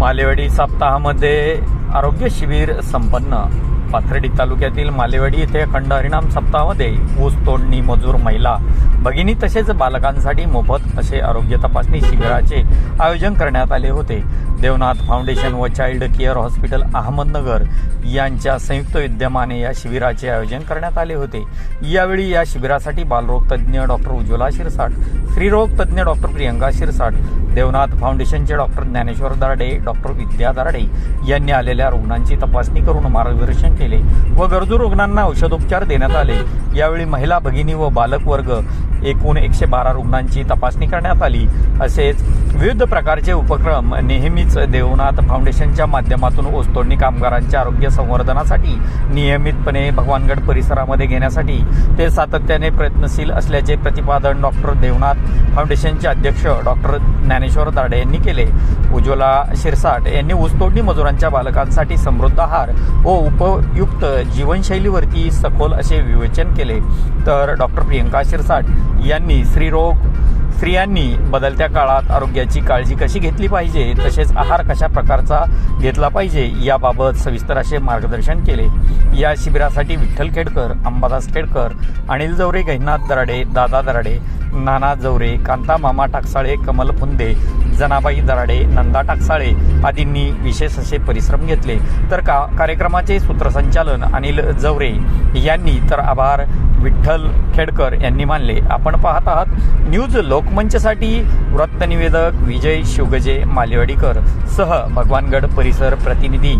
मालेवाडी सप्ताहामध्ये आरोग्य शिबिर संपन्न. पाथर्डी तालुक्यातील मालेवाडी येथे अखंड हरिणाम सप्ताहामध्ये ऊस तोडणी मजूर महिला. भगिनी तसेच बालकांसाठी मोफत असे आरोग्य तपासणी शिबिराचे आयोजन करण्यात आले होते. देवनाथ फाउंडेशन व चाइल्ड केअर हॉस्पिटल अहमदनगर यांच्या संयुक्त विद्यमाने या शिबिराचे आयोजन करण्यात आले होते. यावेळी या शिबिरासाठी बालरोग तज्ज्ञ डॉक्टर उज्ज्वला शिरसाट स्त्रीरोग तज्ज्ञ डॉक्टर प्रियंका शिरसाट देवनाथ फाउंडेशनचे डॉक्टर ज्ञानेश्वर दारडे डॉक्टर विद्या दारडे यांनी आलेल्या रुग्णांची तपासणी करून मार्गदर्शन केले व गरजू रुग्णांना औषधोपचार देण्यात आले. यावेळी महिला भगिनी व बालक वर्ग एकूण एकशे बारा रुग्णांची तपासणी करण्यात आली. असेच विविध प्रकारचे उपक्रम नेहमीच देवनाथ फाउंडेशनच्या माध्यमातून ओसतोडणी कामगारांच्या आरोग्य संवर्धनासाठी नियमितपणे भगवानगड परिसरामध्ये घेण्यासाठी ते सातत्याने प्रयत्नशील असल्याचे प्रतिपादन डॉक्टर देवनाथ फाउंडेशनचे अध्यक्ष डॉक्टर ज्ञानेश्वर दाडे यांनी केले. उज्ज्वला शिरसाट यांनी ऊसतोडणी मजुरांच्या बालकांसाठी समृद्ध आहार व उपयुक्त जीवनशैलीवरती सखोल असे विवेचन केले. तर डॉक्टर प्रियंका शिरसाट यांनी स्त्रीरोग स्त्रियांनी बदलत्या काळात आरोग्याची काळजी कशी घेतली पाहिजे तसेच आहार कशा प्रकारचा घेतला पाहिजे याबाबत सविस्तर असे मार्गदर्शन केले. या शिबिरासाठी विठ्ठल खेडकर अंबादास खेडकर अनिल जवरे गहिनाथ दराडे दादा दराडे नाना जवरे कांता मामा टाकसाळे कमल फुंदे जनाबाई दराडे नंदा टाकसाळे आदींनी विशेष असे परिश्रम घेतले. तर का कार्यक्रमाचे सूत्रसंचालन अनिल जवरे यांनी तर आभार विठ्ठल खेडकर यांनी मानले. आपण पाहत आहात न्यूज लोकमंचसाठी वृत्तनिवेदक विजय शिवगजे मालेवाडीकर सह भगवानगड परिसर प्रतिनिधी.